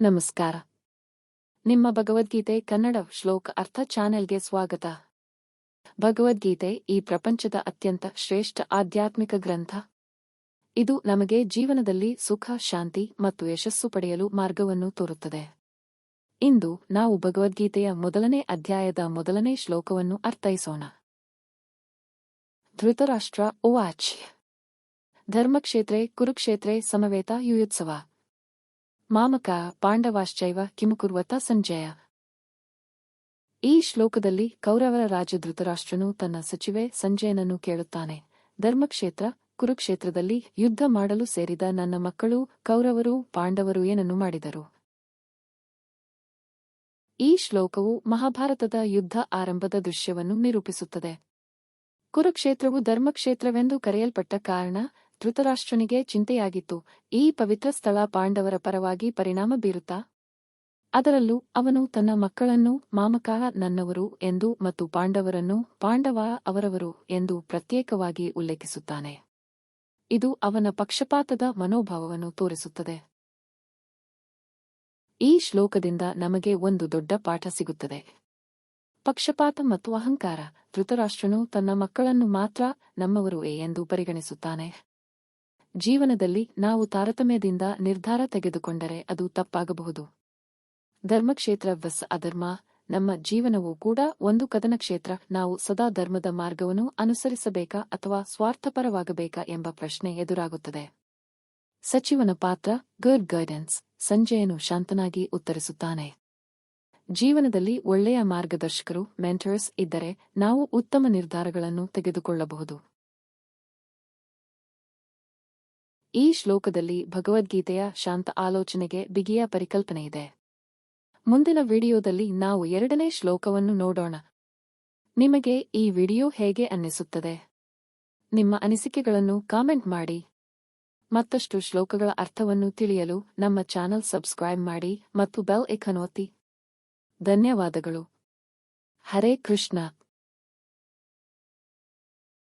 ನಮಸ್ಕಾರ. ನಿಮ್ಮ ಭಗವದ್ಗೀತೆ ಕನ್ನಡ ಶ್ಲೋಕ ಅರ್ಥ ಚಾನೆಲ್ಗೆ ಸ್ವಾಗತ. ಭಗವದ್ಗೀತೆ ಈ ಪ್ರಪಂಚದ ಅತ್ಯಂತ ಶ್ರೇಷ್ಠ ಆಧ್ಯಾತ್ಮಿಕ ಗ್ರಂಥ. ಇದು ನಮಗೆ ಜೀವನದಲ್ಲಿ ಸುಖ, ಶಾಂತಿ ಮತ್ತು ಯಶಸ್ಸು ಪಡೆಯಲು ಮಾರ್ಗವನ್ನು ತೋರುತ್ತದೆ. ಇಂದು ನಾವು ಭಗವದ್ಗೀತೆಯ ಮೊದಲನೇ ಅಧ್ಯಾಯದ ಮೊದಲನೇ ಶ್ಲೋಕವನ್ನು ಅರ್ಥೈಸೋಣ. ಧೃತರಾಷ್ಟ್ರ, ಓವಾಚ್. ಧರ್ಮಕ್ಷೇತ್ರೇ, ಕುರುಕ್ಷೇತ್ರೇ, ಸಮವೇತ, ಯುಯುತ್ಸವ. ಮಾಮಕ, ಪಾಂಡವಾಶ್ಚೈವ, ಕಿಮುಕುರ್ವತ, ಸಂಜಯ. ಈ ಶ್ಲೋಕದಲ್ಲಿ ಕೌರವರ ರಾಜ ಧೃತರಾಷ್ಟ್ರನು ತನ್ನ ಸಚಿವೆ ಸಂಜಯನನ್ನು ಕೇಳುತ್ತಾನೆ. ಧರ್ಮಕ್ಷೇತ್ರ, ಕುರುಕ್ಷೇತ್ರದಲ್ಲಿ ಯುದ್ಧ ಮಾಡಲು ಸೇರಿದ ನನ್ನ ಮಕ್ಕಳು, ಕೌರವರು, ಪಾಂಡವರು ಏನನ್ನು ಮಾಡಿದರು? ಈ ಶ್ಲೋಕವು ಮಹಾಭಾರತದ ಯುದ್ಧ ಆರಂಭದ ದೃಶ್ಯವನ್ನು ನಿರೂಪಿಸುತ್ತದೆ. ಕುರುಕ್ಷೇತ್ರವು ಧರ್ಮಕ್ಷೇತ್ರವೆಂದು ಕರೆಯಲ್ಪಟ್ಟ ಕಾರಣ ಧೃತರಾಷ್ಟ್ರನಿಗೆ ಚಿಂತೆಯಾಗಿತ್ತು. ಈ ಪವಿತ್ರ ಸ್ಥಳ ಪಾಂಡವರ ಪರವಾಗಿ ಪರಿಣಾಮ ಬೀರುತ್ತಾ? ಅದರಲ್ಲೂ ಅವನು ತನ್ನ ಮಕ್ಕಳನ್ನು, ಮಾಮಕ ನನ್ನವರು ಎಂದು ಮತ್ತು ಪಾಂಡವರನ್ನು ಪಾಂಡವ ಅವರವರು ಎಂದು ಪ್ರತ್ಯೇಕವಾಗಿ ಉಲ್ಲೇಖಿಸುತ್ತಾನೆ. ಇದು ಅವನ ಪಕ್ಷಪಾತದ ಮನೋಭಾವವನ್ನು ತೋರಿಸುತ್ತದೆ. ಈ ಶ್ಲೋಕದಿಂದ ನಮಗೆ ಒಂದು ದೊಡ್ಡ ಪಾಠ ಸಿಗುತ್ತದೆ. ಪಕ್ಷಪಾತ ಮತ್ತು ಅಹಂಕಾರ. ಧೃತರಾಷ್ಟ್ರನು ತನ್ನ ಮಕ್ಕಳನ್ನು ಮಾತ್ರ ನಮ್ಮವರು ಎಂದು ಪರಿಗಣಿಸುತ್ತಾನೆ. ಜೀವನದಲ್ಲಿ ನಾವು ತಾರತಮ್ಯದಿಂದ ನಿರ್ಧಾರ ತೆಗೆದುಕೊಂಡರೆ ಅದು ತಪ್ಪಾಗಬಹುದು. ಧರ್ಮಕ್ಷೇತ್ರ ವಸ್ ಅಧರ್ಮ, ನಮ್ಮ ಜೀವನವೂ ಕೂಡ ಒಂದು ಕದನ ಕ್ಷೇತ್ರ ನಾವು ಸದಾ ಧರ್ಮದ ಮಾರ್ಗವನ್ನು ಅನುಸರಿಸಬೇಕಾ ಅಥವಾ ಸ್ವಾರ್ಥಪರವಾಗಬೇಕಾ ಎಂಬ ಪ್ರಶ್ನೆ ಎದುರಾಗುತ್ತದೆ. ಸಚಿವನ ಪಾತ್ರ ಗುಡ್ ಗೈಡೆನ್ಸ್, ಸಂಜಯನು ಶಾಂತನಾಗಿ ಉತ್ತರಿಸುತ್ತಾನೆ. ಜೀವನದಲ್ಲಿ ಒಳ್ಳೆಯ ಮಾರ್ಗದರ್ಶಕರು, ಮೆಂಟರ್ಸ್ ಇದ್ದರೆ ನಾವು ಉತ್ತಮ ನಿರ್ಧಾರಗಳನ್ನು ತೆಗೆದುಕೊಳ್ಳಬಹುದು. ಈ ಶ್ಲೋಕದಲ್ಲಿ ಭಗವದ್ಗೀತೆಯ ಶಾಂತ ಆಲೋಚನೆಗೆ ಬಿಗಿಯ ಪರಿಕಲ್ಪನೆಯಿದೆ. ಮುಂದಿನ ವಿಡಿಯೋದಲ್ಲಿ ನಾವು ಎರಡನೇ ಶ್ಲೋಕವನ್ನು ನೋಡೋಣ. ನಿಮಗೆ ಈ ವಿಡಿಯೋ ಹೇಗೆ ಅನ್ನಿಸುತ್ತದೆ? ನಿಮ್ಮ ಅನಿಸಿಕೆಗಳನ್ನು ಕಾಮೆಂಟ್ ಮಾಡಿ. ಮತ್ತಷ್ಟು ಶ್ಲೋಕಗಳ ಅರ್ಥವನ್ನು ತಿಳಿಯಲು ನಮ್ಮ ಚಾನಲ್ ಸಬ್ಸ್ಕ್ರೈಬ್ ಮಾಡಿ ಮತ್ತು ಬೆಲ್ ಇಖನೋತಿ ಒತ್ತಿ. ಧನ್ಯವಾದಗಳು. ಹರೇ ಕೃಷ್ಣ.